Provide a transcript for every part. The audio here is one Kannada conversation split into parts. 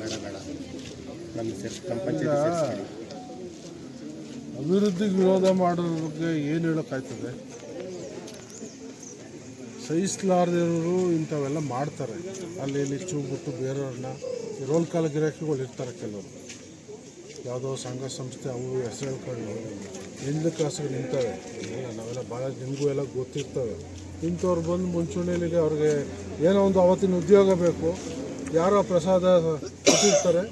ಬೇಡ ಬೇಡ. ನಮ್ಮ ಅಭಿವೃದ್ಧಿಗೆ ವಿರೋಧ ಮಾಡೋದ್ರ ಬಗ್ಗೆ ಏನು ಹೇಳೋಕ್ಕಾಯ್ತದೆ? ಸಹಿಸ್ಲಾರ್ದಿರೋರು ಇಂಥವೆಲ್ಲ ಮಾಡ್ತಾರೆ. ಅಲ್ಲಿ ಇಲ್ಲಿ ಚೂಬಿಟ್ಟು ಬೇರೆಯವ್ರನ್ನ ರೋಲ್ ಕಾಲ ಗಿರಾಕಿಗಳು ಇರ್ತಾರೆ ಕೆಲವರು. ಯಾವುದೋ ಸಂಘ ಸಂಸ್ಥೆ, ಅವು ಹೆಸರು ಹೇಳ್ಕೊಂಡು ಹಿಂದೆ ಕಾಸಿಗೆ ನಿಂತವೆ. ನಾವೆಲ್ಲ ಭಾಳ ನಿಮಗೂ ಎಲ್ಲ ಗೊತ್ತಿರ್ತವೆ. ಇಂಥವ್ರು ಬಂದು ಮುಂಚೂಣಿಯಲ್ಲಿ ಅವ್ರಿಗೆ ಏನೋ ಒಂದು ಅವತ್ತಿನ ಉದ್ಯೋಗ ಬೇಕು. ಯಾರೋ ಪ್ರಸಾದ ಕೊಟ್ಟಿರ್ತಾರೆ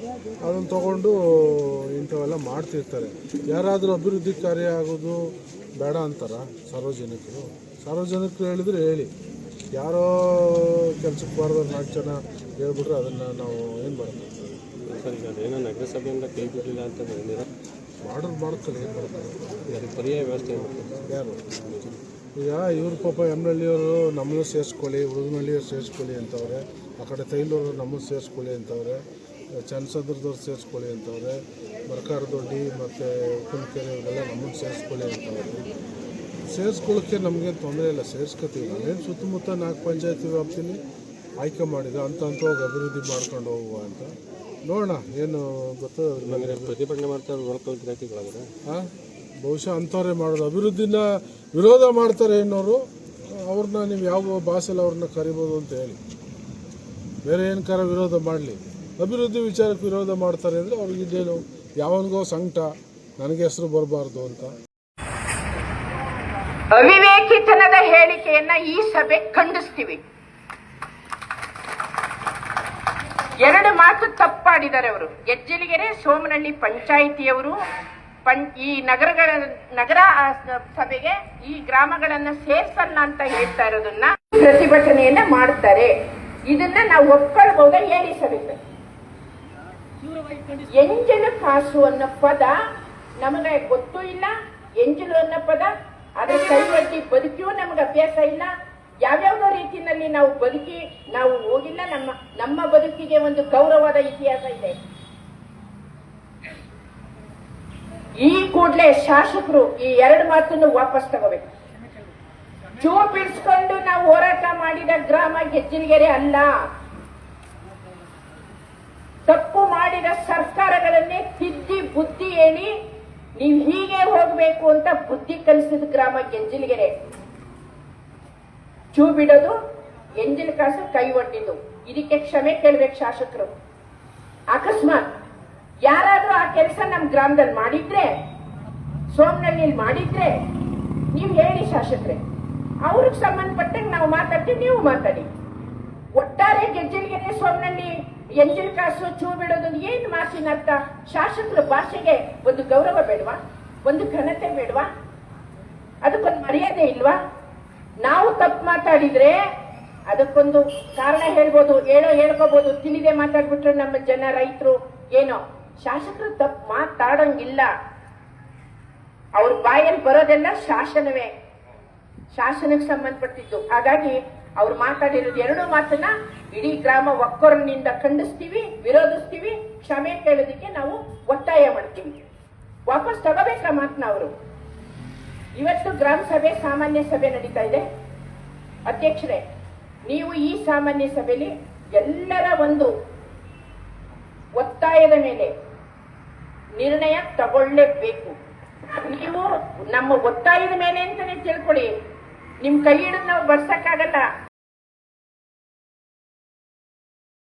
ಅದನ್ನು ತಗೊಂಡು ಇಂಥವೆಲ್ಲ ಮಾಡ್ತಿರ್ತಾರೆ. ಯಾರಾದರೂ ಅಭಿವೃದ್ಧಿ ಕಾರ್ಯ ಆಗೋದು ಬೇಡ ಅಂತಾರ ಸಾರ್ವಜನಿಕರು? ಸಾರ್ವಜನಿಕರು ಹೇಳಿದ್ರೆ ಹೇಳಿ. ಯಾರೋ ಕೆಲ್ಸಕ್ಕೆ ಬಾರ್ದವ್ರು ನಾಲ್ಕು ಜನ ಹೇಳ್ಬಿಟ್ರೆ ಅದನ್ನು ನಾವು ಏನು ಮಾಡ್ತೀವಿ ಸರ್ ಈಗ ಅದೇನೋ ನಗರಸಭೆಯಿಂದ ಕೈ ಬಿಡಲಿಲ್ಲ ಅಂತ ಬಂದಿರ ಮಾಡೋದು ಮಾಡ್ತಾರೆ ಏನು ಮಾಡ್ತಾರೆ ಅದಕ್ಕೆ ಪರ್ಯಾಯ ವ್ಯವಸ್ಥೆ? ಯಾರು? ಈಗ ಇವ್ರ ಪಾಪ ಎಮ್ನಳ್ಳಿಯವರು ನಮ್ಮನ್ನು ಸೇರಿಸ್ಕೊಳ್ಳಿ ಹುಡುಗನಹಳ್ಳಿಯವ್ರು ಸೇರಿಸ್ಕೊಳ್ಳಿ ಅಂತವ್ರೆ. ಆ ಕಡೆ ತೈಲೂರು ನಮ್ಮನ್ನು ಸೇರಿಸ್ಕೊಳ್ಳಿ ಅಂತವ್ರೆ ಚನ್ನಸಂದ್ರದವ್ರು ಸೇರಿಸ್ಕೊಳ್ಳಿ ಅಂತವ್ರೆ ಮರಕಾರದೊಡ್ಡಿ ಮತ್ತು ಉಪ್ಪನಕೆರೆ ಇವರೆಲ್ಲ ನಮ್ಮನ್ನು ಸೇರಿಸ್ಕೊಳ್ಳಿ ಅಂತವ್ರೆ. ಸೇರಿಸ್ಕೊಳ್ಳೋಕ್ಕೆ ನಮಗೆ ತೊಂದರೆ ಇಲ್ಲ ಸೇರಿಸ್ಕೊತೀವಿ. ನಾವೇನು ಸುತ್ತಮುತ್ತ ನಾಲ್ಕು ಪಂಚಾಯತಿ ವ್ಯಾಪ್ತಿಲಿ ಆಯ್ಕೆ ಮಾಡಿದ ಅಂತ ಅಂತ ಹೋಗಿ ಅಭಿವೃದ್ಧಿ ಮಾಡ್ಕೊಂಡು ಹೋಗುವ ಅಂತ. ನೋಡೋಣ ಏನು ಗೊತ್ತು ನಮಗೆ ಪ್ರತಿಭಟನೆ ಮಾಡ್ತಾರೆ ಹಾಂ ಬಹುಶಃ ಅಂಥವ್ರೆ ಮಾಡೋದು. ಅಭಿವೃದ್ಧಿನ ವಿರೋಧ ಮಾಡ್ತಾರೆ ಅನ್ನೋರು ಅವ್ರನ್ನ ನೀವು ಯಾವ ಭಾಷೆಲಿ ಅವ್ರನ್ನ ಕರಿಬೋದು ಅಂತ ಹೇಳಿ. ಬೇರೆ ಏನು ವಿರೋಧ ಮಾಡಲಿ? ಅಭಿವೃದ್ಧಿ ವಿಚಾರಕ್ಕೆ ವಿರೋಧ ಮಾಡ್ತಾರೆ ಅಂದರೆ ಅವ್ರಿಗೆ ಇದೇನು ಯಾವನಿಗೋ ಸಂಕಟ, ನನಗೆ ಹೆಸರು ಬರಬಾರ್ದು ಅಂತ. ಅವಿವೇಕಿತನದ ಹೇಳಿಕೆಯನ್ನ ಈ ಸಭೆ ಖಂಡಿಸ್ತೀವಿ. ಎರಡು ಮಾತು ತಪ್ಪಾಡಿದ್ದಾರೆ ಅವರು. ಗೆಜ್ಜಲಿಗೆರೆ ಸೋಮನಹಳ್ಳಿ ಪಂಚಾಯಿತಿಯವರು ಪಂ, ಈ ನಗರಗಳ, ನಗರ ಸಭೆಗೆ ಈ ಗ್ರಾಮಗಳನ್ನ ಸೇರ್ಸಲ್ಲ ಅಂತ ಹೇಳ್ತಾ ಇರೋದನ್ನ ಪ್ರತಿಭಟನೆಯನ್ನ ಮಾಡ್ತಾರೆ. ಇದನ್ನ ನಾವು ಒಪ್ಕೊಳ್ಬಹುದ? ಹೇಳಿ ಸಭೆ ಎಂಜಲು ಕಾಸು ಅನ್ನೋ ಪದ ನಮಗೆ ಗೊತ್ತೂ ಇಲ್ಲ. ಎಂಜಲು ಅನ್ನೋ ಪದ, ಅದು ಕೈವಟ್ಟಿ ಬದುಕಿಯೂ ನಮಗೆ ಅಭ್ಯಾಸ ಇಲ್ಲ. ಯಾವ್ಯಾವ್ದೋ ರೀತಿಯಲ್ಲಿ ನಾವು ಬದುಕಿ, ನಾವು ಹೋಗಿಲ್ಲ. ನಮ್ಮ ನಮ್ಮ ಬದುಕಿಗೆ ಒಂದು ಗೌರವದ ಇತಿಹಾಸ ಇದೆ. ಈ ಕೂಡಲೇ ಶಾಸಕರು ಈ ಎರಡು ಮಾತನ್ನು ವಾಪಸ್ ತಗೋಬೇಕು. ಚೂ ಬಿಡಿಸ್ಕೊಂಡು ನಾವು ಹೋರಾಟ ಮಾಡಿದ ಗ್ರಾಮ ಗೆಜ್ಜಿನಗೆರೆ ಅಲ್ಲ. ತಪ್ಪು ಮಾಡಿದ ಸರ್ಕಾರಗಳನ್ನೇ ತಿದ್ದಿ ಬುದ್ಧಿ ಹೇಳಿ ನೀವು ಹೀಗೆ ಹೋಗಬೇಕು ಅಂತ ಬುದ್ಧಿ ಕಲಿಸಿದ ಗ್ರಾಮ ಗೆಂಜಿಲ್ಗೆರೆ ಚೂ ಬಿಡೋದು ಎಂಜಿಲ್ ಕಾಸು ಕೈ ಒಡ್ಡಿದ್ದು. ಇದಕ್ಕೆ ಕ್ಷಮೆ ಕೇಳ್ಬೇಕು ಶಾಸಕರು. ಅಕಸ್ಮಾತ್ ಯಾರಾದ್ರೂ ಆ ಕೆಲಸ ನಮ್ಮ ಗ್ರಾಮದಲ್ಲಿ ಮಾಡಿದ್ರೆ ಸೋಮ್ನಲ್ಲಿ ಮಾಡಿದ್ರೆ, ನೀವು ಹೇಳಿ ಶಾಸಕರೇ. ಅವ್ರಿಗೆ ಸಂಬಂಧಪಟ್ಟಂಗೆ ನಾವು ಮಾತಾಡ್ತೀವಿ, ನೀವು ಮಾತಾಡಿ. ಒಟ್ಟಾರೆ ಗೆಜ್ಜಲ್ಗೆರೆ ಸೋಮನಹಳ್ಳಿ ಎಂಜಿಲ್ ಕಾಸು, ಚೂ ಬಿಡೋದು ಏನು ಮಾಸಿನ ಅರ್ಥ? ಶಾಸಕರ ಭಾಷೆಗೆ ಒಂದು ಗೌರವ ಬೇಡವಾ? ಒಂದು ಘನತೆ ಬೇಡವಾ? ಅದಕ್ಕೊಂದು ಮರ್ಯಾದೆ ಇಲ್ವಾ? ನಾವು ತಪ್ಪು ಮಾತಾಡಿದ್ರೆ ಅದಕ್ಕೊಂದು ಕಾರಣ ಹೇಳ್ಬೋದು, ಹೇಳೋ ಹೇಳ್ಕೋಬಹುದು ತಿಳಿದೆ ಮಾತಾಡ್ಬಿಟ್ರೆ ನಮ್ಮ ಜನ ರೈತರು ಏನೋ? ಶಾಸಕರು ತಪ್ಪು ಮಾತಾಡಂಗಿಲ್ಲ. ಅವ್ರ ಬಾಯಲ್ಲಿ ಬರೋದೆಲ್ಲ ಶಾಸನವೇ. ಶಾಸನಕ್ಕೆ ಸಂಬಂಧಪಟ್ಟಿದ್ದು. ಹಾಗಾಗಿ ಅವ್ರು ಮಾತಾಡಿರೋದು ಎರಡೂ ಮಾತನ್ನ ಇಡೀ ಗ್ರಾಮ ಒಕ್ಕೊರನಿಂದ ಖಂಡಿಸ್ತೀವಿ, ವಿರೋಧಿಸ್ತೀವಿ, ಕ್ಷಮೆ ಕೇಳೋದಕ್ಕೆ ನಾವು ಒತ್ತಾಯ ಮಾಡ್ತೀವಿ. ವಾಪಸ್ ತಗೋಬೇಕ ಮಾತನ್ನ ಅವರು? ಇವತ್ತು ಗ್ರಾಮ ಸಭೆ ಸಾಮಾನ್ಯ ಸಭೆ ನಡೀತಾ ಇದೆ. ಅಧ್ಯಕ್ಷರೇ, ನೀವು ಈ ಸಾಮಾನ್ಯ ಸಭೆಯಲ್ಲಿ ಎಲ್ಲರ ಒಂದು ಒತ್ತಾಯದ ಮೇಲೆ ನಿರ್ಣಯ ತಗೊಳ್ಳೇಬೇಕು. ನೀವು ನಮ್ಮ ಒತ್ತಾಯದ ಮೇಲೆ ಅಂತಾನೆ ತಿಳ್ಕೊಳ್ಳಿ. ನಿಮ್ ಕೈ ಹಿಡಿದು ನಾವು ಬರ್ಸಕ್ಕಾಗಲ್ಲ